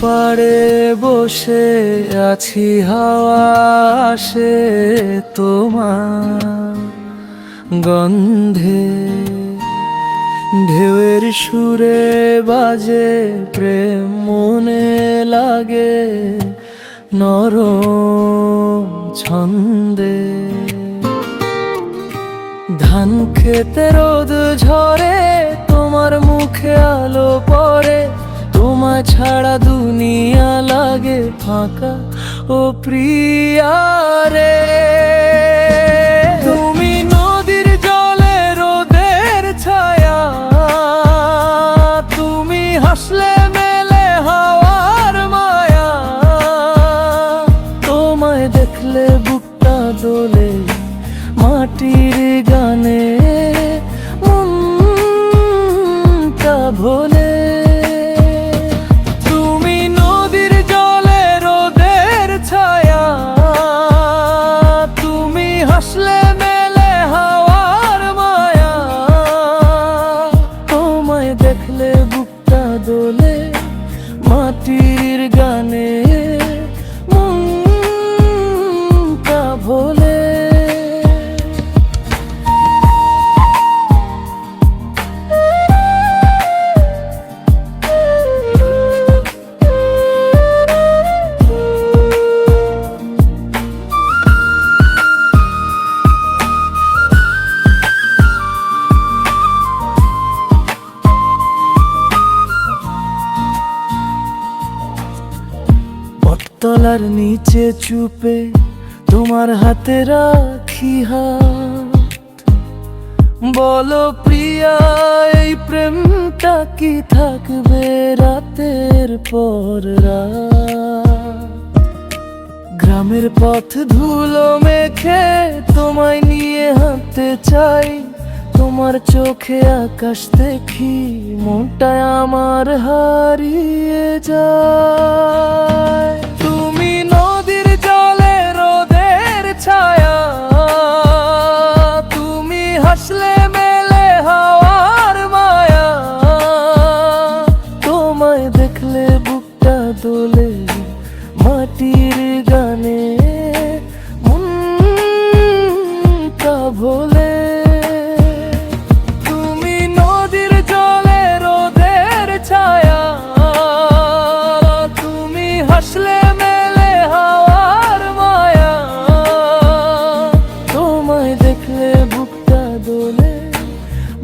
পাড়ে বসে আছি হাওয়া আসে তোমার গন্ধে। ঢেউয়ের সুরে বাজে, প্রেম মনে লাগে, নরম ছন্দে। ধান খেতে রোদ ঝরে, তোমার মুখে আলো পড়ে তোমায় ছাড়া দুনিয়া লাগে ফাঁকা ও প্রিয়া রে। তুমি নদীর জলে রোদের ছায়া, তুমি হাসলে মেলে হাওয়ার মায়া। তোমায় দেখলে বুকটা দোলে বটতলার নিচে চুপে তোমার হাতে রাখি হাত। বলো প্রিয়া, এই প্রেমটা কি থাকবে রাতের পর গ্রামের পথ ধুলো মেখে তোমায় নিয়ে হাঁটতে চাই। তোমার চোখে আকাশ দেখি, মনটায় আমার হারিয়ে যায়।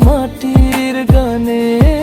মাটির গানে